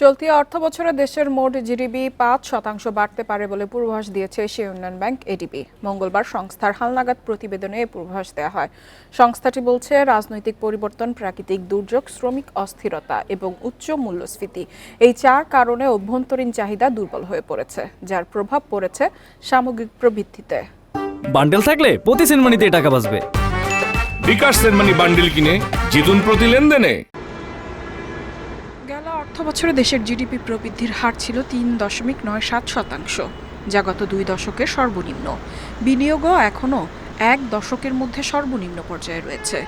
চলতি অর্থ বছরে দেশের মোট জিডিপি পাঁচ শতাংশ বাড়তে পারে বলে পূর্বাভাস দিয়েছে এশিয়া উন্নয়ন ব্যাংক এডিবি মঙ্গলবার সংস্থার হালনাগাদ প্রতিবেদনে এ পূর্বাভাস দেওয়া হয়। সংস্থাটি বলছে রাজনৈতিক পরিবর্তন প্রাকৃতিক দুর্যোগ শ্রমিক অস্থিরতা এবং উচ্চ মূল্যস্ফীতি এই চার কারণে অভ্যন্তরীণ চাহিদা দুর্বল হয়ে পড়েছে যার প্রভাব পড়েছে সামগ্রিক প্রবৃদ্ধিতে। বান্ডেল থাকলে প্রতি সেনমানিতে টাকা বাঁচবে। বিকাশ সেনমানি বান্ডিল কিনে জিতুন প্রতি লেনদেনে। গেল অর্থ বছরে দেশের জিডিপি প্রবৃদ্ধির হার ছিল তিন দশমিক নয় সাত শতাংশ, যা গত দুই দশকের সর্বনিম্ন। বিনিয়োগও এখনও এক দশকের মধ্যে সর্বনিম্ন পর্যায়ে রয়েছে।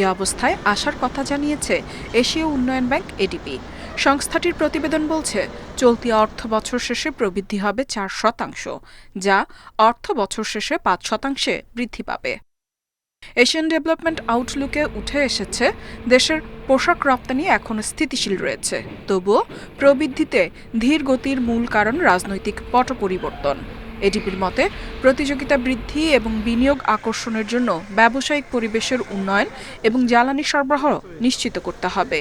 এ অবস্থায় আসার কথা জানিয়েছে এশীয় উন্নয়ন ব্যাংক এডিপি। সংস্থাটির প্রতিবেদন বলছে, চলতি অর্থ বছর শেষে প্রবৃদ্ধি হবে চার শতাংশ, যা অর্থ বছর শেষে পাঁচ শতাংশে বৃদ্ধি পাবে। এশিয়ান ডেভেলপমেন্ট আউটলুকে উঠে এসেছে, দেশের পোশাক রপ্তানি এখন স্থিতিশীল রয়েছে। তবুও প্রবৃদ্ধিতে ধীর গতির মূল কারণ রাজনৈতিক পট পরিবর্তন। এডিপির মতে, প্রতিযোগিতা বৃদ্ধি এবং বিনিয়োগ আকর্ষণের জন্য ব্যবসায়িক পরিবেশের উন্নয়ন এবং জ্বালানি সরবরাহ নিশ্চিত করতে হবে।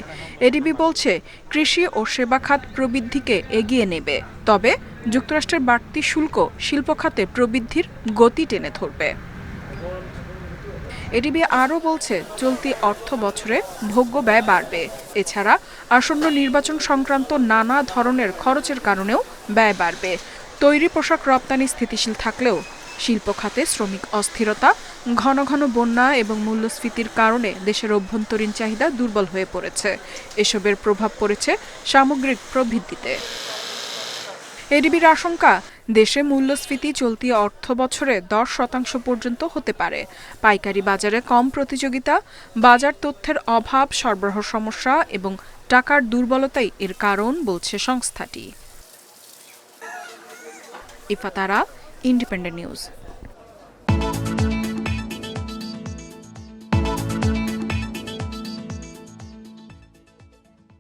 এডিবি বলছে, কৃষি ও সেবা খাত প্রবৃদ্ধিকে এগিয়ে নেবে। তবে যুক্তরাষ্ট্রের বাড়তি শুল্ক শিল্প খাতে প্রবৃদ্ধির গতি টেনে ধরবে। এডিবি আরও বলছে, চলতি অর্থ বছরে ভোগ্য ব্যয় বাড়বে। এছাড়া আসন্ন নির্বাচন সংক্রান্ত নানা ধরনের খরচের কারণেও ব্যয় বাড়বে। তৈরি পোশাক রপ্তানি স্থিতিশীল থাকলেও শিল্প খাতে শ্রমিক অস্থিরতা, ঘন ঘন বন্যা এবং মূল্যস্ফীতির কারণে দেশের অভ্যন্তরীণ চাহিদা দুর্বল হয়ে পড়েছে। এসবের প্রভাব পড়েছে সামগ্রিক প্রবৃদ্ধিতে। এডিবির আশঙ্কা দেশে মূল্যস্ফীতি চলতি অর্থ বছরে দশ শতাংশ পর্যন্ত হতে পারে। পাইকারি বাজারে কম প্রতিযোগিতা, বাজার তথ্যের অভাব, সরবরাহ সমস্যা এবং টাকার দুর্বলতাই এর কারণ, বলছে সংস্থাটি। Ifatara, Independent News.